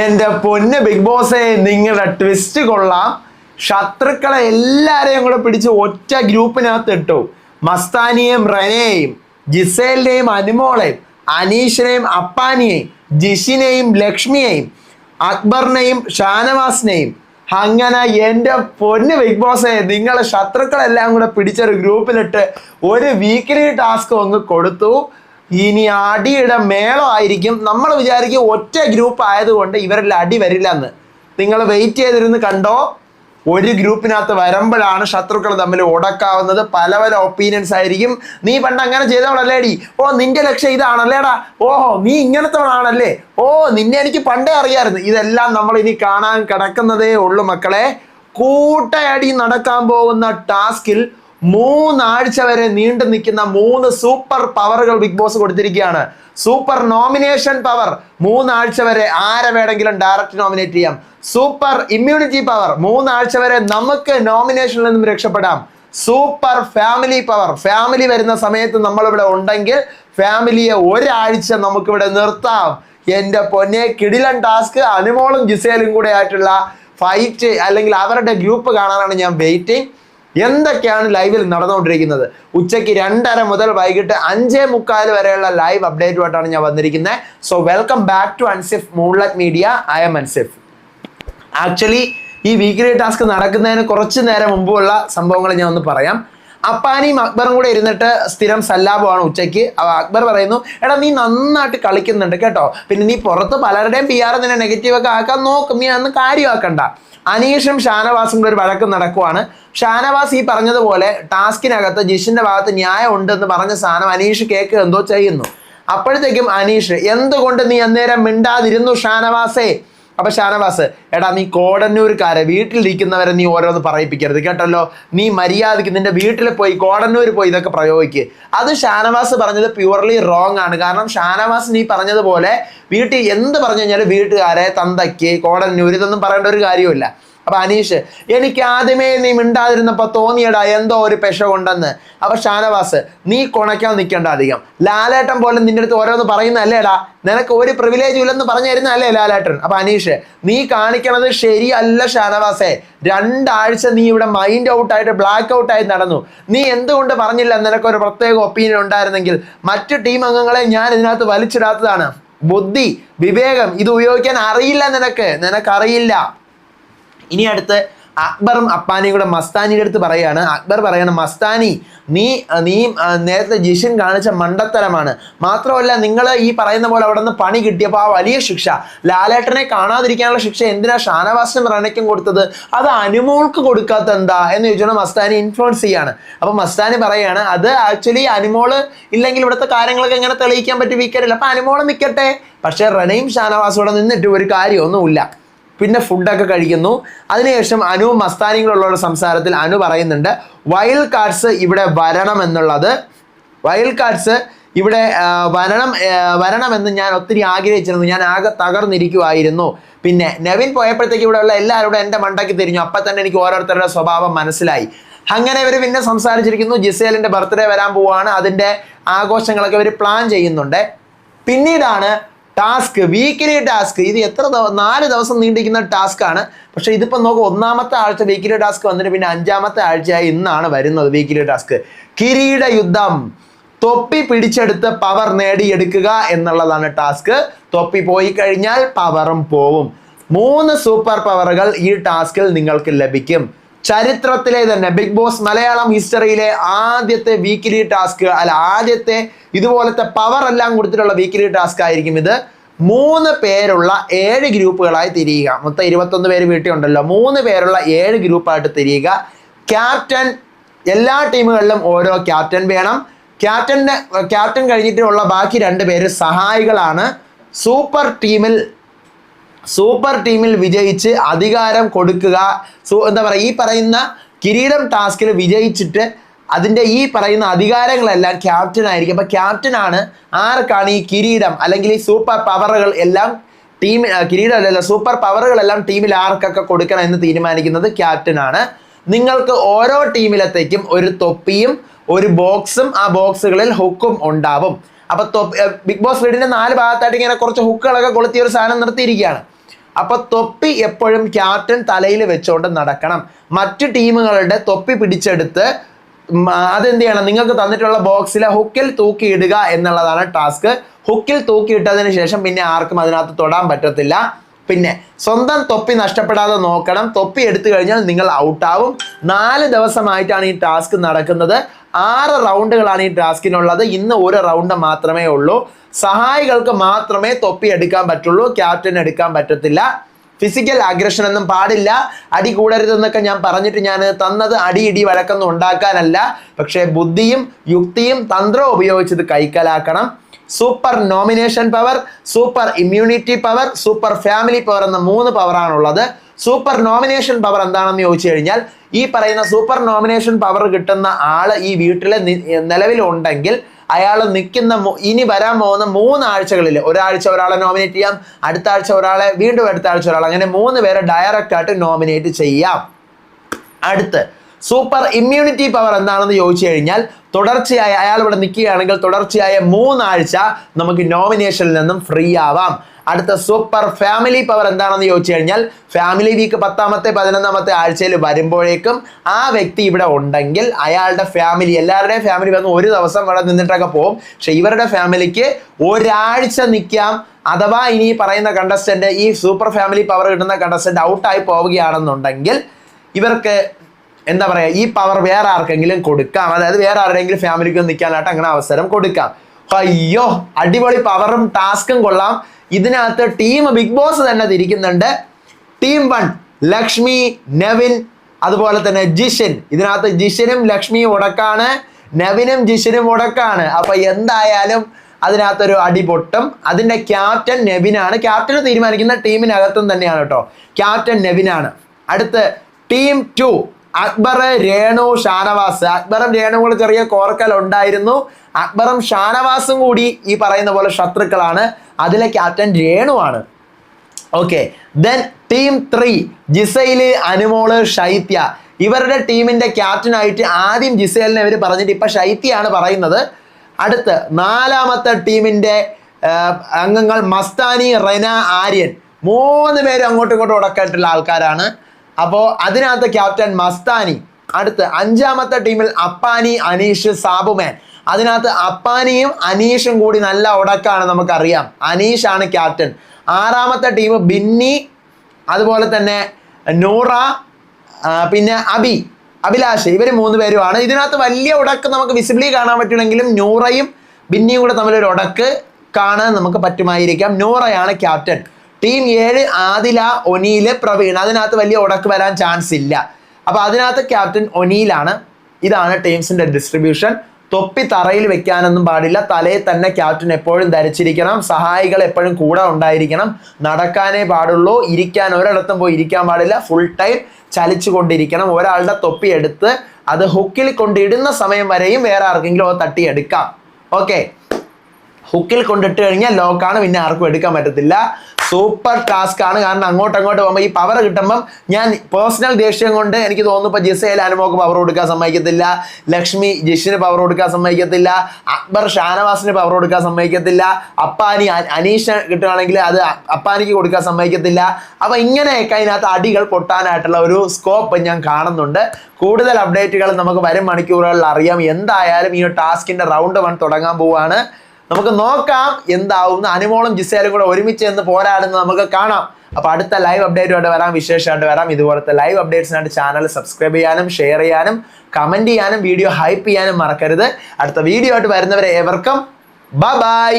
എന്റെ പൊന്ന് ബിഗ് ബോസേ നിങ്ങളുടെ ട്വിസ്റ്റ് കൊള്ളാം. ശത്രുക്കളെ എല്ലാരെയും കൂടെ പിടിച്ച് ഒറ്റ ഗ്രൂപ്പിനകത്ത് ഇട്ടു. മസ്താനിയെയും റെനയെയും ജിസേലിനെയും അനുമോളെയും അനീഷിനെയും അപ്പാനിയെയും ജിഷിനെയും ലക്ഷ്മിയെയും അക്ബറിനെയും ഷാനവാസിനെയും. അങ്ങനെ എന്റെ പൊന്ന് ബിഗ് ബോസെ നിങ്ങളെ ശത്രുക്കളെല്ലാം കൂടെ പിടിച്ചൊരു ഗ്രൂപ്പിലിട്ട് ഒരു വീക്കിലി ടാസ്ക് ഒന്ന് കൊടുത്തു. ഇനി അടിയുടെ മേളമായിരിക്കും നമ്മൾ വിചാരിക്കും ഒറ്റ ഗ്രൂപ്പ് ആയതുകൊണ്ട് ഇവരെല്ലാം അടി വരില്ല എന്ന് നിങ്ങൾ വെയിറ്റ് ചെയ്തിരുന്ന് കണ്ടോ? ഒരു ഗ്രൂപ്പിനകത്ത് വരുമ്പോഴാണ് ശത്രുക്കൾ തമ്മിൽ ഉടക്കാവുന്നത് പല പല ഒപ്പീനിയൻസ് ആയിരിക്കും. നീ പണ്ട് അങ്ങനെ ചെയ്തവളല്ലേടി? ഓ നിന്റെ ലക്ഷ്യം ഇതാണല്ലേടാ. ഓഹോ നീ ഇങ്ങനത്തവളാണല്ലേ? ഓ നിന്നെ എനിക്ക് പണ്ടേ അറിയാമായിരുന്നു ഇതെല്ലാം നമ്മൾ ഇനി കാണാൻ കിടക്കുന്നതേ ഉള്ളൂ മക്കളെ. കൂട്ടയടി നടക്കാൻ പോകുന്ന ടാസ്കിൽ മൂന്നാഴ്ച വരെ നീണ്ടു നിൽക്കുന്ന മൂന്ന് സൂപ്പർ പവറുകൾ ബിഗ് ബോസ് കൊടുത്തിരിക്കുകയാണ്. സൂപ്പർ നോമിനേഷൻ പവർ മൂന്നാഴ്ച വരെ ആരെ വേണമെങ്കിലും ഡയറക്റ്റ് നോമിനേറ്റ് ചെയ്യാം. സൂപ്പർ ഇമ്മ്യൂണിറ്റി പവർ മൂന്നാഴ്ച വരെ നമുക്ക് നോമിനേഷനിൽ നിന്നും രക്ഷപ്പെടാം. സൂപ്പർ ഫാമിലി പവർ ഫാമിലി വരുന്ന സമയത്ത് നമ്മളിവിടെ ഉണ്ടെങ്കിൽ ഫാമിലിയെ ഒരാഴ്ച നമുക്കിവിടെ നിർത്താം. എന്റെ പൊന്നെ കിടിലൻ ടാസ്ക് അനുമോളും ജിസേലും കൂടെ ആയിട്ടുള്ള ഫൈറ്റ് അല്ലെങ്കിൽ അവരുടെ ഗ്രൂപ്പ് കാണാനാണ് ഞാൻ വെയിറ്റിംഗ്. എന്തൊക്കെയാണ് ലൈവിൽ നടന്നുകൊണ്ടിരിക്കുന്നത്? ഉച്ചയ്ക്ക് രണ്ടര മുതൽ വൈകിട്ട് അഞ്ചേ മുക്കാൽ വരെയുള്ള ലൈവ് അപ്ഡേറ്റുമായിട്ടാണ് ഞാൻ വന്നിരിക്കുന്നത്. So welcome back to Ansif moonlight media I am Ansif actually ഈ വീക്കിലി ടാസ്ക് നടക്കുന്നതിന് കുറച്ച് നേരം മുമ്പുള്ള സംഭവങ്ങൾ ഞാൻ ഒന്ന് പറയാം. അപ്പാനിയും അക്ബറും കൂടെ ഇരുന്നിട്ട് സ്ഥിരം സല്ലാപമാണ് ഉച്ചയ്ക്ക്. അക്ബർ പറയുന്നു എടാ നീ നന്നായിട്ട് കളിക്കുന്നുണ്ട് കേട്ടോ. പിന്നെ നീ പുറത്ത് പലരുടെയും പി ആർ നിന്നെ നെഗറ്റീവ് ഒക്കെ ആക്കാൻ നോക്കും. നീ അന്ന് കാര്യമാക്കണ്ട. അനീഷും ഷാനവാസും കൂടെ ഒരു വഴക്കം നടക്കുവാണ്. ഷാനവാസ് ഈ പറഞ്ഞതുപോലെ ടാസ്കിനകത്ത് ജിഷിന്റെ ഭാഗത്ത് ന്യായം ഉണ്ടെന്ന് പറഞ്ഞ സാധനം അനീഷ് കേക്ക് എന്തോ ചെയ്യുന്നു. അപ്പോഴത്തേക്കും അനീഷ് എന്തുകൊണ്ട് നീ അന്നേരം മിണ്ടാതിരുന്നു ഷാനവാസേ? അപ്പൊ ഷാനവാസ് എടാ നീ കോടന്നൂർക്കാരെ വീട്ടിലിരിക്കുന്നവരെ നീ ഓരോന്ന് പറയിപ്പിക്കരുത് കേട്ടല്ലോ? നീ മര്യാദയ്ക്ക് നിന്റെ വീട്ടിൽ പോയി കോടന്നൂർ പോയി ഇതൊക്കെ പ്രയോഗിക്ക്. അത് ഷാനവാസ് പറഞ്ഞത് പ്യുവർലി റോങ് ആണ്. കാരണം ഷാനവാസ് നീ പറഞ്ഞതുപോലെ വീട്ടിൽ എന്ത് പറഞ്ഞു കഴിഞ്ഞാൽ വീട്ടുകാരെ തന്തയ്ക്ക് കോടന്നൂർ ഇതൊന്നും പറയേണ്ട ഒരു കാര്യമില്ല അപ്പൊ അനീഷ് എനിക്ക് ആദ്യമേ നീ മിണ്ടാതിരുന്നപ്പോ തോന്നിയടാ എന്തോ ഒരു പെശ കൊണ്ടെന്ന് അപ്പൊ ഷാനവാസ് നീ കൊണക്കാൻ നിൽക്കേണ്ട അധികം. ലാലേട്ടൻ പോലും നിന്റെ അടുത്ത് ഓരോന്ന് പറയുന്നല്ലേടാ നിനക്ക് ഒരു പ്രിവിലേജ് ഇല്ലെന്ന് പറഞ്ഞു തരുന്നല്ലേ ലാലേട്ടൻ? അപ്പൊ അനീഷ് നീ കാണിക്കണത് ശരിയല്ല ഷാനവാസെ. രണ്ടാഴ്ച നീ ഇവിടെ മൈൻഡ് ഔട്ട് ആയിട്ട് ബ്ലാക്ക് ഔട്ട് ആയി നടന്നു. നീ എന്തുകൊണ്ട് പറഞ്ഞില്ല? നിനക്കൊരു പ്രത്യേക ഒപ്പീനിയൻ ഉണ്ടായിരുന്നെങ്കിൽ. മറ്റു ടീം അംഗങ്ങളെ ഞാൻ ഇതിനകത്ത് വലിച്ചിടാത്തതാണ്. ബുദ്ധി വിവേകം ഇത് ഉപയോഗിക്കാൻ അറിയില്ല നിനക്ക്. നിനക്കറിയില്ല. ഇനി അടുത്ത് അക്ബറും അപ്പാനിയും കൂടെ മസ്താനിയുടെ അടുത്ത് പറയാണ് അക്ബർ പറയാണ് മസ്താനി നീ നീ നേരത്തെ ജിഷൻ കാണിച്ച മണ്ടത്തരമാണ്. മാത്രമല്ല നിങ്ങൾ ഈ പറയുന്ന പോലെ അവിടെ നിന്ന് പണി കിട്ടിയപ്പോൾ ആ വലിയ ശിക്ഷ ലാലേട്ടനെ കാണാതിരിക്കാനുള്ള ശിക്ഷ എന്തിനാ ഷാനവാസിനും റണയ്ക്കും കൊടുത്തത്? അത് അനുമോൾക്ക് കൊടുക്കാത്ത എന്താ? എന്ന് ചോദിച്ചാൽ മസ്താനി ഇൻഫ്ലുവൻസ് ചെയ്യാണ്. അപ്പൊ മസ്താനി പറയാണ് അത് ആക്ച്വലി അനുമോൾ ഇല്ലെങ്കിൽ ഇവിടുത്തെ കാര്യങ്ങളൊക്കെ എങ്ങനെ തെളിയിക്കാൻ പറ്റും വീക്കറില്ല അപ്പൊ അനുമോൾ നിൽക്കട്ടെ പക്ഷേ റണയും ഷാനവാസും ഇവിടെ നിന്നിട്ട് ഒരു കാര്യമൊന്നുമില്ല. പിന്നെ ഫുഡൊക്കെ കഴിക്കുന്നു. അതിനുശേഷം അനുവും മസ്താനികളുള്ള സംസാരത്തിൽ അനു പറയുന്നുണ്ട് വൈൽഡ് കാർഡ്സ് ഇവിടെ വരണം എന്നുള്ളത്. വൈൽഡ് കാർഡ്സ് ഇവിടെ വരണം വരണമെന്ന് ഞാൻ ഒത്തിരി ആഗ്രഹിച്ചിരുന്നു. ഞാൻ ആകെ തകർന്നിരിക്കുമായിരുന്നു പിന്നെ നവീൻ പോയപ്പോഴത്തേക്ക് ഇവിടെയുള്ള എല്ലാവരോടും എന്റെ മണ്ടയ്ക്ക് തിരിഞ്ഞു. അപ്പം തന്നെ എനിക്ക് ഓരോരുത്തരുടെ സ്വഭാവം മനസ്സിലായി. അങ്ങനെ ഇവർ പിന്നെ സംസാരിച്ചിരിക്കുന്നു. ജിസേലിന്റെ ബർത്ത്ഡേ വരാൻ പോവുകയാണ് അതിന്റെ ആഘോഷങ്ങളൊക്കെ ഇവർ പ്ലാൻ ചെയ്യുന്നുണ്ട്. പിന്നീടാണ് ടാസ്ക് വീക്കിലി ടാസ്ക്. ഇത് എത്ര നാല് ദിവസം നീണ്ടിരിക്കുന്ന ടാസ്ക് ആണ് പക്ഷെ ഇതിപ്പം നോക്കുക ഒന്നാമത്തെ ആഴ്ച വീക്കിലി ടാസ്ക് വന്നിട്ട് പിന്നെ അഞ്ചാമത്തെ ആഴ്ചയായി ഇന്നാണ് വരുന്നത് വീക്കിലി ടാസ്ക്. കിരീട യുദ്ധം. തൊപ്പി പിടിച്ചെടുത്ത് പവർ നേടിയെടുക്കുക എന്നുള്ളതാണ് ടാസ്ക്. തൊപ്പി പോയി കഴിഞ്ഞാൽ പവറും പോവും. മൂന്ന് സൂപ്പർ പവറുകൾ ഈ ടാസ്കിൽ നിങ്ങൾക്ക് ലഭിക്കും. ചരിത്രത്തിലെ തന്നെ ബിഗ് ബോസ് മലയാളം ഹിസ്റ്ററിയിലെ ആദ്യത്തെ വീക്കിലി ടാസ്ക് അല്ല ആദ്യത്തെ ഇതുപോലത്തെ പവർ എല്ലാം കൊടുത്തിട്ടുള്ള വീക്കിലി ടാസ്ക് ആയിരിക്കും ഇത്. മൂന്ന് പേരുള്ള ഏഴ് ഗ്രൂപ്പുകളായി തിരിയുക. മൊത്തം ഇരുപത്തൊന്ന് പേര് വീട്ടിലുണ്ടല്ലോ മൂന്ന് പേരുള്ള ഏഴ് ഗ്രൂപ്പായിട്ട് തിരിയുക. ക്യാപ്റ്റൻ എല്ലാ ടീമുകളിലും ഓരോ ക്യാപ്റ്റൻ വേണം. ക്യാപ്റ്റന്റെ ക്യാപ്റ്റൻ കഴിഞ്ഞിട്ടുള്ള ബാക്കി രണ്ട് പേര് സഹായികളാണ്. സൂപ്പർ ടീമിൽ സൂപ്പർ ടീമിൽ വിജയിച്ച് അധികാരം കൊടുക്കുക. സൂ എന്താ പറയുക ഈ പറയുന്ന കിരീടം ടാസ്കിൽ വിജയിച്ചിട്ട് അതിന്റെ ഈ പറയുന്ന അധികാരങ്ങളെല്ലാം ക്യാപ്റ്റൻ ആയിരിക്കും. അപ്പോൾ ക്യാപ്റ്റനാണ് ആർക്കാണ് ഈ കിരീടം അല്ലെങ്കിൽ ഈ സൂപ്പർ പവറുകൾ എല്ലാം ടീം കിരീടം അല്ലല്ല സൂപ്പർ പവറുകളെല്ലാം ടീമിൽ ആർക്കൊക്കെ കൊടുക്കണം എന്ന് തീരുമാനിക്കുന്നത് ക്യാപ്റ്റനാണ് നിങ്ങൾക്ക് ഓരോ ടീമിലത്തേക്കും ഒരു തൊപ്പിയും ഒരു ബോക്സും ആ ബോക്സുകളിൽ ഹുക്കും ഉണ്ടാവും. അപ്പൊ തൊപ്പി- ബിഗ് ബോസ് വീടിന്റെ നാല് ഭാഗത്തായിട്ട് ഇങ്ങനെ കുറച്ച് ഹുക്കുകളൊക്കെ കൊളുത്തിയ ഒരു സാധനം നിർത്തിയിരിക്കുകയാണ്. അപ്പൊ തൊപ്പി എപ്പോഴും ക്യാപ്റ്റൻ തലയിൽ വെച്ചുകൊണ്ട് നടക്കണം. മറ്റു ടീമുകളുടെ തൊപ്പി പിടിച്ചെടുത്ത് അതെന്ത് ചെയ്യണം നിങ്ങൾക്ക് തന്നിട്ടുള്ള ബോക്സിലെ ഹുക്കിൽ തൂക്കിയിടുക എന്നുള്ളതാണ് ടാസ്ക്. ഹുക്കിൽ തൂക്കിയിട്ടതിന് ശേഷം പിന്നെ ആർക്കും അതിനകത്ത് തൊടാൻ പറ്റത്തില്ല. പിന്നെ സ്വന്തം തൊപ്പി നഷ്ടപ്പെടാതെ നോക്കണം. തൊപ്പി എടുത്തു കഴിഞ്ഞാൽ നിങ്ങൾ ഔട്ടാവും. നാല് ദിവസമായിട്ടാണ് ഈ ടാസ്ക് നടക്കുന്നത്. ആറ് റൗണ്ടുകളാണ് ഈ ടാസ്കിനുള്ളത് ഇന്ന് ഒരു റൗണ്ട് മാത്രമേ ഉള്ളൂ. സഹായികൾക്ക് മാത്രമേ തൊപ്പി എടുക്കാൻ പറ്റുള്ളൂ ക്യാപ്റ്റൻ എടുക്കാൻ പറ്റത്തില്ല. ഫിസിക്കൽ അഗ്രഷൻ ഒന്നും പാടില്ല. അടി കൂടരുതെന്നൊക്കെ ഞാൻ പറഞ്ഞിട്ട് ഞാൻ തന്നത് അടി ഇടി വഴക്കൊന്നും ഉണ്ടാക്കാനല്ല. പക്ഷേ ബുദ്ധിയും യുക്തിയും തന്ത്രവും ഉപയോഗിച്ചത് കൈക്കലാക്കണം. Super nomination power super immunity power super family power എന്ന മൂന്ന് പവറാണുള്ളത് സൂപ്പർ നോമിനേഷൻ പവർ എന്താണെന്ന് ചോദിച്ചു കഴിഞ്ഞാൽ ഈ പറയുന്ന സൂപ്പർ നോമിനേഷൻ പവർ കിട്ടുന്ന ആൾ ഈ വീട്ടിലെ നിലവിലുണ്ടെങ്കിൽ അയാൾ നിൽക്കുന്ന ഇനി വരാൻ പോകുന്ന മൂന്നാഴ്ചകളിൽ ഒരാഴ്ച ഒരാളെ നോമിനേറ്റ് ചെയ്യാം അടുത്ത ആഴ്ച ഒരാളെ വീണ്ടും അടുത്ത ആഴ്ച ഒരാൾ അങ്ങനെ മൂന്ന് പേരെ ഡയറക്റ്റ് ആയിട്ട് നോമിനേറ്റ് ചെയ്യാം. അടുത്ത് സൂപ്പർ ഇമ്മ്യൂണിറ്റി പവർ എന്താണെന്ന് ചോദിച്ചു കഴിഞ്ഞാൽ തുടർച്ചയായ അയാൾ ഇവിടെ നിൽക്കുകയാണെങ്കിൽ തുടർച്ചയായ മൂന്നാഴ്ച നമുക്ക് നോമിനേഷനിൽ നിന്നും ഫ്രീ ആവാം. അടുത്ത സൂപ്പർ ഫാമിലി പവർ എന്താണെന്ന് ചോദിച്ചു കഴിഞ്ഞാൽ ഫാമിലി വീക്ക് പത്താമത്തെ പതിനൊന്നാമത്തെ ആഴ്ചയിൽ വരുമ്പോഴേക്കും ആ വ്യക്തി ഇവിടെ ഉണ്ടെങ്കിൽ അയാളുടെ ഫാമിലി എല്ലാവരുടെയും ഫാമിലി വന്ന് ഒരു ദിവസം ഇവിടെ നിന്നിട്ടൊക്കെ പോകും പക്ഷെ ഇവരുടെ ഫാമിലിക്ക് ഒരാഴ്ച നിൽക്കാം. അഥവാ ഇനി പറയുന്ന കണ്ടസ്റ്റന്റ് ഈ സൂപ്പർ ഫാമിലി പവർ കിട്ടുന്ന കണ്ടസ്റ്റന്റ് ഔട്ടായി പോവുകയാണെന്നുണ്ടെങ്കിൽ ഇവർക്ക് എന്താ പറയുക ഈ പവർ വേറെ ആർക്കെങ്കിലും കൊടുക്കാം. അതായത് വേറെ ആരുടെയെങ്കിലും ഫാമിലിക്ക് നിൽക്കാനായിട്ട് അങ്ങനെ അവസരം കൊടുക്കാം. അയ്യോ അടിപൊളി പവറും ടാസ്കും കൊള്ളാം. ഇതിനകത്ത് ടീം ബിഗ് ബോസ് തന്നെ തിരിക്കുന്നുണ്ട്. ടീം വൺ ലക്ഷ്മി നെവിൻ അതുപോലെ തന്നെ ജിഷൻ. ഇതിനകത്ത് ജിഷനും ലക്ഷ്മിയും ഉടക്കാണ് നെവിനും ജിഷനും ഉടക്കാണ്. അപ്പൊ എന്തായാലും അതിനകത്തൊരു അടിപൊട്ടും. അതിന്റെ ക്യാപ്റ്റൻ നെവിനാണ്. ക്യാപ്റ്റൻ തീരുമാനിക്കുന്ന ടീമിനകത്തും തന്നെയാണ് കേട്ടോ. ക്യാപ്റ്റൻ നെവിനാണ്. അടുത്ത് ടീം ടു അക്ബർ രേണു ഷാനവാസ്. അക്ബറും രേണു കൂടെ ചെറിയ കോർക്കൽ ഉണ്ടായിരുന്നു. അക്ബറും ഷാനവാസും കൂടി ഈ പറയുന്ന പോലെ ശത്രുക്കളാണ്. അതിലെ captain രേണുവാണ് okay. Then team three Gizele Anumol Shaithya ഇവരുടെ ടീമിന്റെ ക്യാപ്റ്റനായിട്ട് ആദ്യം ജിസേലിനെ ഇവർ പറഞ്ഞിട്ട് ഇപ്പൊ ഷൈത്യാണ് പറയുന്നത്. അടുത്ത് നാലാമത്തെ ടീമിന്റെ അംഗങ്ങൾ മസ്താനി റെന ആര്യൻ. മൂന്ന് പേര് അങ്ങോട്ടും ഇങ്ങോട്ടും ഉടക്കായിട്ടുള്ള ആൾക്കാരാണ്. അപ്പോൾ അതിനകത്ത് ക്യാപ്റ്റൻ മസ്താനി അടുത്ത് അഞ്ചാമത്തെ ടീമിൽ അപ്പാനി അനീഷ് സാബുമാൻ. അതിനകത്ത് അപ്പാനിയും അനീഷും കൂടി നല്ല ഉടക്കാണ് നമുക്കറിയാം. അനീഷ് ആണ് ക്യാപ്റ്റൻ. ആറാമത്തെ ടീം ബിന്നി അതുപോലെ തന്നെ നൂറ പിന്നെ അബി അഭിലാഷ് ഇവർ മൂന്ന് പേരുമാണ്. ഇതിനകത്ത് വലിയ ഉടക്ക് നമുക്ക് വിസിബിളി കാണാൻ പറ്റണമെങ്കിലും നൂറയും ബിന്നിയും കൂടെ തമ്മിലൊരു ഉടക്ക് കാണാൻ നമുക്ക് പറ്റുമായിരിക്കാം. നൂറയാണ് ക്യാപ്റ്റൻ. ടീം ഏഴ് ആദില ഒനീൽ പ്രവീൺ. അതിനകത്ത് വലിയ ഉടക്ക് വരാൻ ചാൻസ് ഇല്ല. അപ്പൊ അതിനകത്ത് ക്യാപ്റ്റൻ ഒനീലാണ് ഇതാണ് ടീംസിന്റെ ഡിസ്ട്രിബ്യൂഷൻ തൊപ്പി തറയിൽ വെക്കാനൊന്നും പാടില്ല. തലയിൽ തന്നെ ക്യാപ്റ്റൻ എപ്പോഴും ധരിച്ചിരിക്കണം. സഹായികൾ എപ്പോഴും കൂടെ ഉണ്ടായിരിക്കണം. നടക്കാനേ പാടുള്ളൂ. ഇരിക്കാൻ ഒരിടത്തും പോയി ഇരിക്കാൻ പാടില്ല. ഫുൾ ടൈം ചലിച്ചു കൊണ്ടിരിക്കണം ഒരാളുടെ തൊപ്പി എടുത്ത് അത് ഹുക്കിൽ കൊണ്ടിടുന്ന സമയം വരെയും വേറെ ആർക്കെങ്കിലും അത് തട്ടിയെടുക്കാം. ഓക്കെ ഹുക്കിൽ കൊണ്ടിട്ട് കഴിഞ്ഞാൽ ലോക്കാണ് പിന്നെ ആർക്കും എടുക്കാൻ പറ്റത്തില്ല. സൂപ്പർ ടാസ്ക് ആണ്. കാരണം അങ്ങോട്ട് അങ്ങോട്ട് പോകുമ്പോൾ ഈ പവർ കിട്ടുമ്പം ഞാൻ പേഴ്സണൽ ദേഷ്യം കൊണ്ട് എനിക്ക് തോന്നുന്നു ഇപ്പോൾ ജിസയിൽ അനുമോക്ക് പവർ കൊടുക്കാൻ സമ്മതിക്കത്തില്ല. ലക്ഷ്മി ജിഷിന് പവർ കൊടുക്കാൻ സമ്മതിക്കത്തില്ല. അക്ബർ ഷാനവാസിന് പവർ കൊടുക്കാൻ സമ്മതിക്കത്തില്ല. അപ്പാനി അനീഷ കിട്ടുകയാണെങ്കിൽ അത് അപ്പാനിക്ക് കൊടുക്കാൻ സമ്മതിക്കത്തില്ല. അപ്പോൾ ഇങ്ങനെയൊക്കെ അതിനകത്ത് അടികൾ പൊട്ടാനായിട്ടുള്ള ഒരു സ്കോപ്പ് ഞാൻ കാണുന്നുണ്ട്. കൂടുതൽ അപ്ഡേറ്റുകൾ നമുക്ക് വരും മണിക്കൂറുകളിൽ അറിയാം. എന്തായാലും ഈ ടാസ്കിന്റെ റൗണ്ട് വൺ തുടങ്ങാൻ പോവാണ്. നമുക്ക് നോക്കാം എന്താവും അനുമോളും ജിസേലും കൂടെ ഒരുമിച്ച് എന്ന് പോരാടുന്നത് നമുക്ക് കാണാം. അപ്പൊ അടുത്ത ലൈവ് അപ്ഡേറ്റുമായിട്ട് വരാം വിശേഷമായിട്ട് വരാം. ഇതുപോലത്തെ ലൈവ് അപ്ഡേറ്റ്സിനായിട്ട് ചാനൽ സബ്സ്ക്രൈബ് ചെയ്യാനും ഷെയർ ചെയ്യാനും കമന്റ് ചെയ്യാനും വീഡിയോ ഹൈപ്പ് ചെയ്യാനും മറക്കരുത്. അടുത്ത വീഡിയോ ആയിട്ട് വരുന്നവരെ ഏവർക്കും ബൈ